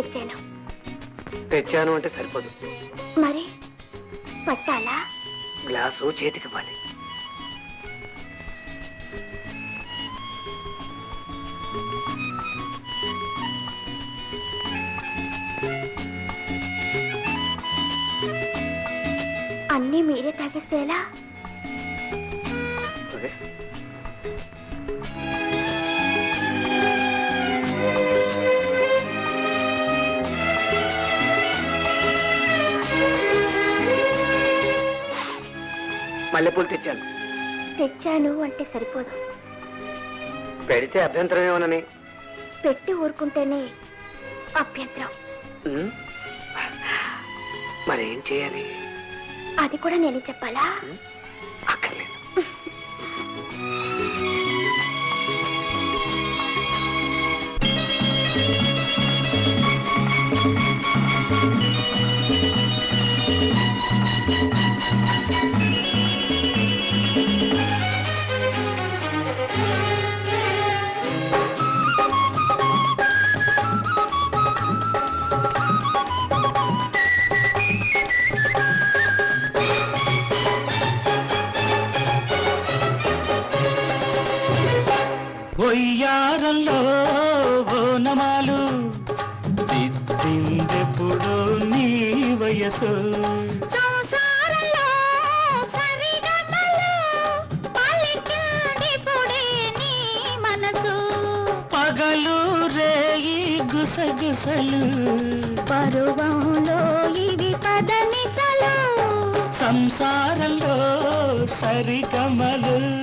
తెచ్చాను తెచ్చాను అంటే సరిపోదు. మరి పట్టాలా? గ్లాసు చేతికి ఇవ్వాలి అన్నీ మీరే తాగేస్తే ఎలా? మల్లెపూలు తెచ్చాను. తెచ్చాను అంటే సరిపోదు. పెడితే అభ్యంతరం ఏమోనని. పెట్టి ఊరుకుంటేనే అభ్యంతరం. మరేం చేయాలి? అది కూడా నేను చెప్పాలా? అక్కర్లేదు. ఒయ్యారంలో ఓనమాలు దిద్దిందెప్పుడు నీ వయసు. పగలు రేయి గుసగుసలు. పరువంలో ఇవి పదనిసలు. సంసారంలో సరిగమలు.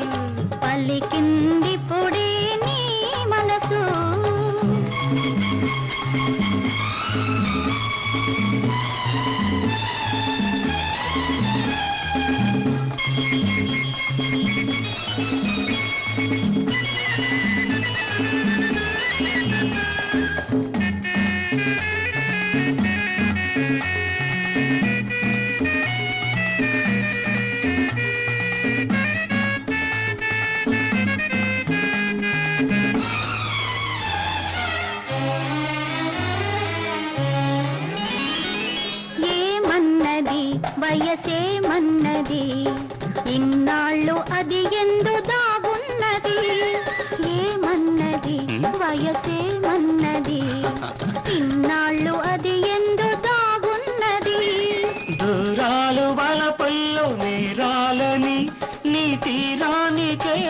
పలికిందిప్పుడే ఏమన్నది వయసేమన్నది ఇన్నాళ్ళు అది ఎందు దాగున్నది. ఏమన్నది వయసేమన్నది ఇన్నాళ్ళు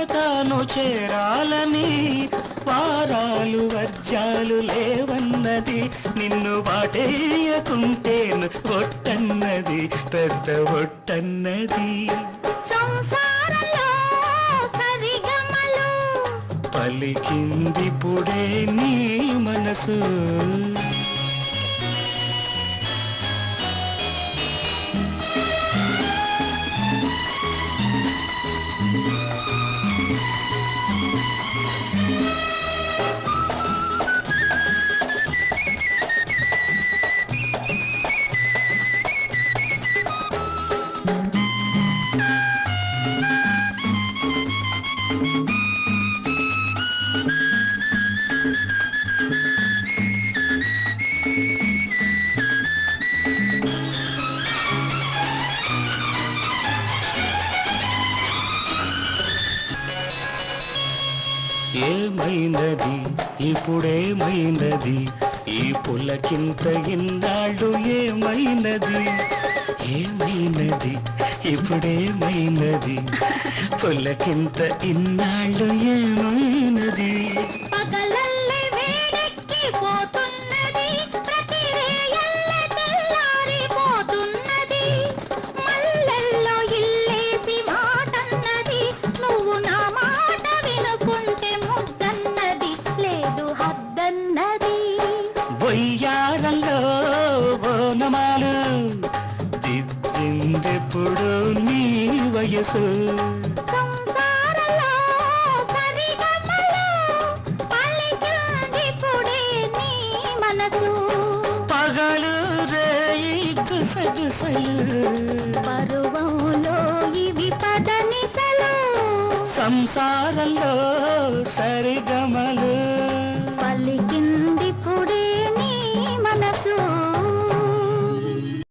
తాను చేరాలని వారాలు వర్జాలు లేవన్నది నిన్ను వాటేయకుంటేను ఒట్టన్నది పెద్ద ఒట్టన్నది. పలికింది పుడే నీ మనసు. ఏమైనది? ఇప్పుడేమైనది? ఈ పులకింత ఇన్నాళ్ళు ఏమైనది? ఏమైనది? ఇప్పుడేమైనది? పులకింత ఇన్నాళ్ళు ఏమైనది? వయసు పగలు రేయి గుసగుసలు. పరువంలో ఇవి పదనిసలు సంసారంలో సరిగమలు. పలికి